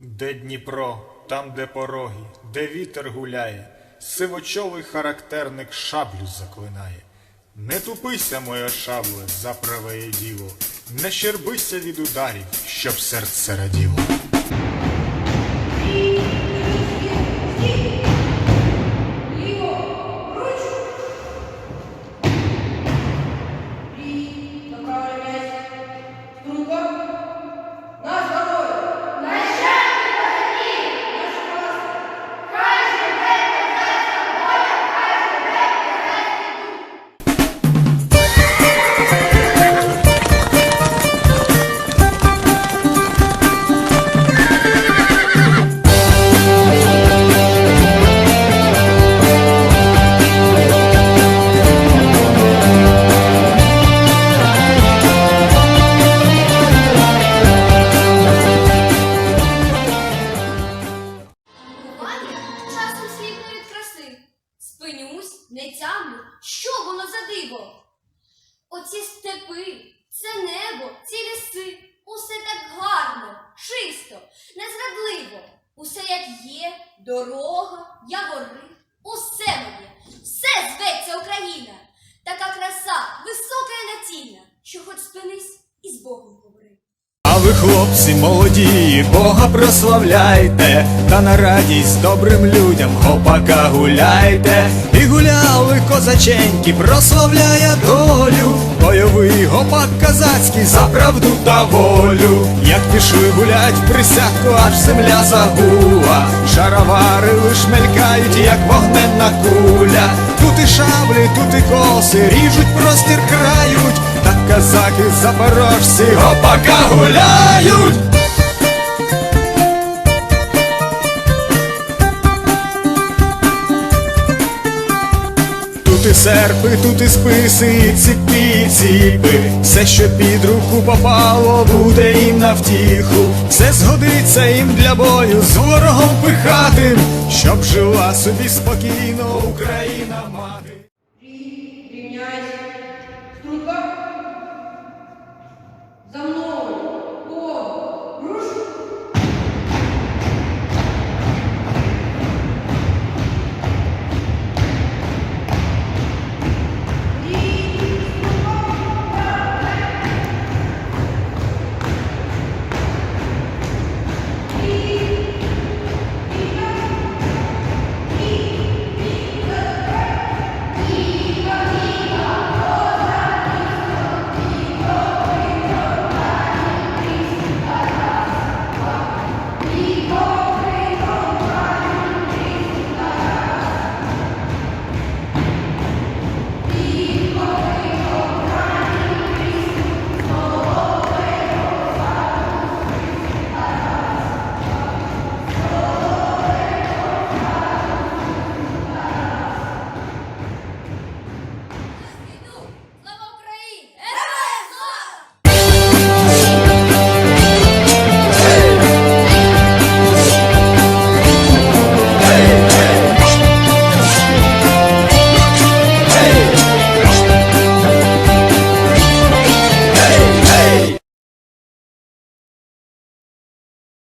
Де Дніпро, там, де пороги, де вітер гуляє, сивочолий характерник шаблю заклинає. Не тупися, моя шабле, за праве діло, не щербися від ударів, щоб серце раділо. Спинюсь, не тямлю, що воно за диво. Оці степи, це небо, ці ліси, усе так гарно, чисто, незрадливо. Усе як є, дорога, ягори, усе моє, все зветься Україна. Така краса, висока і націльна, що хоч спинись і з Богом говори. Хлопці молоді, Бога прославляйте, та на радість добрим людям гопака гуляйте. І гуляли козаченьки, прославляє долю, гопак казацький за правду та волю. Як пішли гулять присядку, аж земля загула, шаровари лиш мелькають, як вогненна куля. Тут і шаблі, тут і коси, ріжуть простір крають, так казаки запорожці гопака гуляють. Серпи, тут і списи, і ціпі, і ціпи. Все, що під руку попало, буде їм на втіху. Все згодиться їм для бою з ворогом пихатим, щоб жила собі спокійно Україна мати.